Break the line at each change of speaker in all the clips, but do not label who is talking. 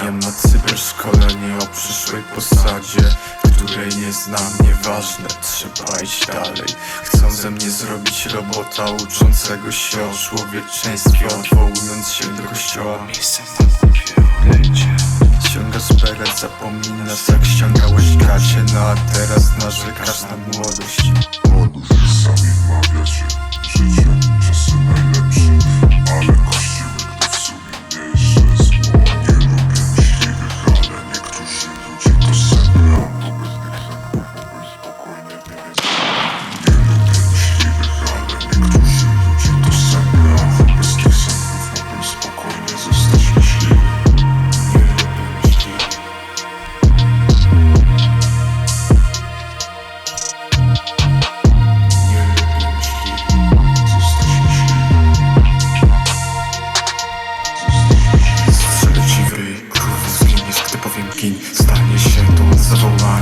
na cyberszkolenie o przyszłej posadzie Której nie znam, nieważne, trzeba iść dalej. Chcą ze mnie zrobić robota uczącego się o człowieczeństwie Odwołując się do kościoła. Miejsce na głowie odejdzie Ściągasz beret, zapominasz jak ściągałeś gacie No a teraz narzekasz na Młodość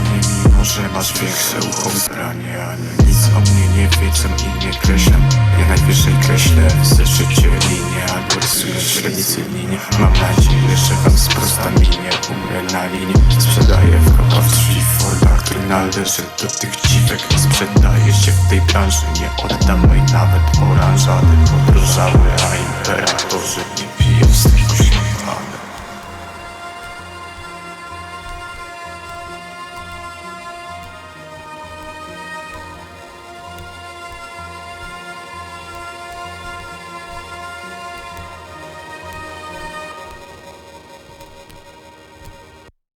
zawołanie, mimo że masz większe ucho wybranie Ale nic o mnie nie wiedzą i nie kreślę Ja najwyżej kreślę w zeszycie linię Albo rysuję średnicy linie. Mam nadzieję, że wam sprosta minie Umrę na linii, sprzedaję w kopa w drzwi Forda, który należy do tych dziwek. Sprzedaję się w tej branży, nie oddam mojej nawet oranżady Podrożały, a imperatorzy nie